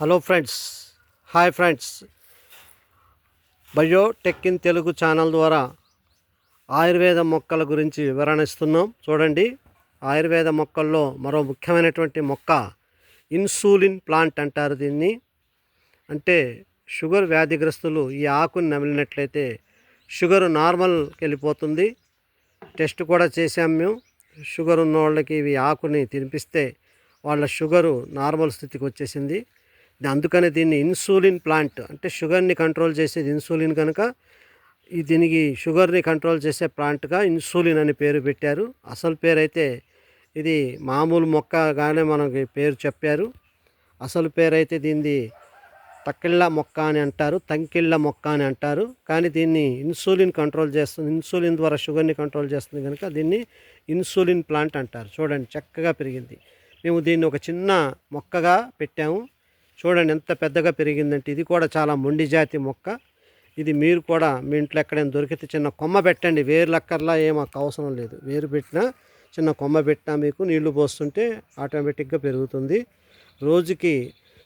Hello friends hi friends. Biotech in Telugu channel ద్వారా ఆయుర్వేద మొక్కల గురించి వివరణ ఇస్తున్నాం. చూడండి ఆయుర్వేద మొక్కల్లో మరో ముఖ్యమైనటువంటి మొక్క ఇన్సూలిన్ ప్లాంట్ అంటారు దీన్ని. అంటే షుగర్ వ్యాధిగ్రస్తులు ఈ ఆకుని నమిలినట్లయితే షుగర్ నార్మల్కి వెళ్ళిపోతుంది. టెస్ట్ కూడా చేసాం మేము. షుగర్ ఉన్న వాళ్ళకి ఇవి ఆకుని తినిపిస్తే వాళ్ళ షుగరు నార్మల్ స్థితికి వచ్చేసింది. అందుకనే దీన్ని ఇన్సులిన్ ప్లాంట్ అంటే షుగర్ని కంట్రోల్ చేసేది ఇన్సులిన్ కనుక ఈ దీనికి షుగర్ని కంట్రోల్ చేసే ప్లాంట్గా ఇన్సులిన్ అని పేరు పెట్టారు. అసలు పేరు అయితే ఇది మామూలు మొక్కగానే మనకి పేరు చెప్పారు. అసలు పేరు అయితే దీన్ని తక్కిళ్ళ మొక్క అని అంటారు తంకిళ్ళ మొక్క అని అంటారు. కానీ దీన్ని ఇన్సులిన్ కంట్రోల్ చేస్తుంది ఇన్సులిన్ ద్వారా షుగర్ని కంట్రోల్ చేస్తుంది కనుక దీన్ని ఇన్సులిన్ ప్లాంట్ అంటారు. చూడండి చక్కగా పెరిగింది. మేము దీన్ని ఒక చిన్న మొక్కగా పెట్టాము. చూడండి ఎంత పెద్దగా పెరిగిందంటే ఇది కూడా చాలా మొండి జాతి మొక్క. ఇది మీరు కూడా మీ ఇంట్లో ఎక్కడైనా దొరికితే చిన్న కొమ్మ పెట్టండి. వేరు లక్కర్లా ఏం మాకు అవసరం లేదు. వేరు పెట్టినా చిన్న కొమ్మ పెట్టినా మీకు నీళ్ళు పోస్తుంటే ఆటోమేటిక్గా పెరుగుతుంది. రోజుకి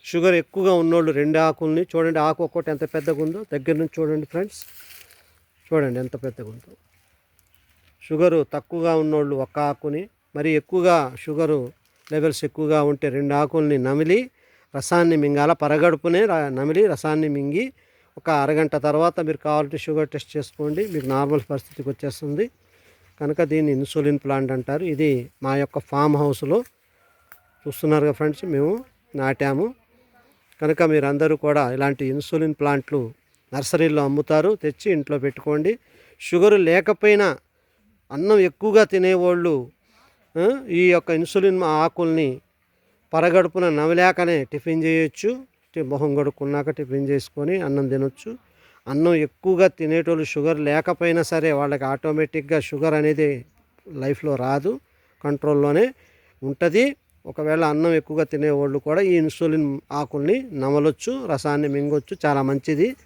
షుగర్ ఎక్కువగా ఉన్నోళ్ళు రెండు ఆకుల్ని చూడండి ఆకు ఒక్కటి ఎంత పెద్దగా ఉందో దగ్గర నుంచి చూడండి ఫ్రెండ్స్. చూడండి ఎంత పెద్దగా ఉందో. షుగరు తక్కువగా ఉన్నోళ్ళు ఒక ఆకుని మరి ఎక్కువగా షుగరు లెవెల్స్ ఎక్కువగా ఉంటే రెండు ఆకుల్ని నమిలి రసాన్ని మింగాల పరగడుపునే నమిలి రసాన్ని మింగి ఒక అరగంట తర్వాత మీరు కావాలంటే షుగర్ టెస్ట్ చేసుకోండి మీకు నార్మల్ పరిస్థితికి వచ్చేస్తుంది. కనుక దీన్ని ఇన్సులిన్ ప్లాంట్ అంటారు. ఇది మా యొక్క ఫామ్ హౌస్లో చూస్తున్నారుగా ఫ్రెండ్స్ మేము నాటాము. కనుక మీరందరూ కూడా ఇలాంటి ఇన్సులిన్ ప్లాంట్లు నర్సరీలో అమ్ముతారు తెచ్చి ఇంట్లో పెట్టుకోండి. షుగర్ లేకపోయినా అన్నం ఎక్కువగా తినేవాళ్ళు ఈ యొక్క ఇన్సులిన్ ఆకుల్ని పరగడుపున నవలేకనే టిఫిన్ చేయొచ్చు. మొహం కడుక్కున్నాక టిఫిన్ చేసుకొని అన్నం తినొచ్చు. అన్నం ఎక్కువగా తినేటోళ్ళు షుగర్ లేకపోయినా సరే వాళ్ళకి ఆటోమేటిక్గా షుగర్ అనేది లైఫ్లో రాదు. కంట్రోల్లోనే ఉంటుంది. ఒకవేళ అన్నం ఎక్కువగా తినేవాళ్ళు కూడా ఈ ఇన్సులిన్ ఆకుల్ని నమలొచ్చు రసాన్ని మింగొచ్చు చాలా మంచిది.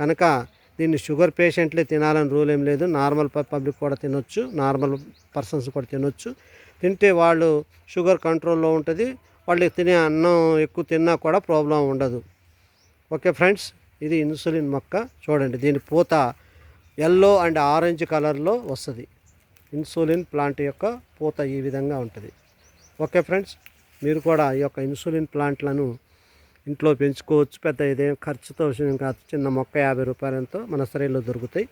కనుక దీన్ని షుగర్ పేషెంట్లే తినాలని రూల్ ఏం లేదు. నార్మల్ పబ్లిక్ కూడా తినొచ్చు. నార్మల్ పర్సన్స్ కూడా తినొచ్చు. తింటే వాళ్ళు షుగర్ కంట్రోల్లో ఉంటుంది. వాళ్ళకి తినే అన్నం ఎక్కువ తిన్నా కూడా ప్రాబ్లం ఉండదు. ఓకే ఫ్రెండ్స్ ఇది ఇన్సులిన్ మొక్క. చూడండి దీని పూత ఎల్లో అండ్ ఆరెంజ్ కలర్లో వస్తుంది. ఇన్సులిన్ ప్లాంట్ యొక్క పూత ఈ విధంగా ఉంటుంది. ఓకే ఫ్రెండ్స్ మీరు కూడా ఈ యొక్క ఇన్సులిన్ ప్లాంట్లను ఇంట్లో పెంచుకోవచ్చు. పెద్ద ఇదేం ఖర్చుతో విషయం కాదు చిన్న మొక్క యాభై రూపాయలతో మన శరీరంలో దొరుకుతాయి.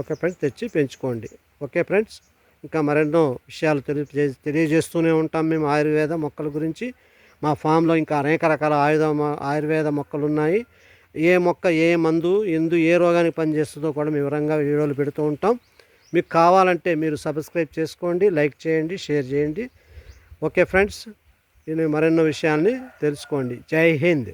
ఓకే ఫ్రెండ్స్ తెచ్చి పెంచుకోండి. ఓకే ఫ్రెండ్స్ ఇంకా మరెన్నో విషయాలు తెలియ తెలియజేస్తూనే ఉంటాం మేము ఆయుర్వేద మొక్కల గురించి. మా ఫామ్లో ఇంకా అనేక రకాల ఆయుధ ఆయుర్వేద మొక్కలు ఉన్నాయి ఏ మొక్క ఏ మందు ఎందు ఏ రోగానికి పనిచేస్తుందో కూడా మేము వివరంగా వీడియోలు పెడుతూ ఉంటాం. మీకు కావాలంటే మీరు సబ్స్క్రైబ్ చేసుకోండి లైక్ చేయండి షేర్ చేయండి. ఓకే ఫ్రెండ్స్ నేను మరెన్నో విషయాల్ని తెలుసుకోండి. జై హింద్.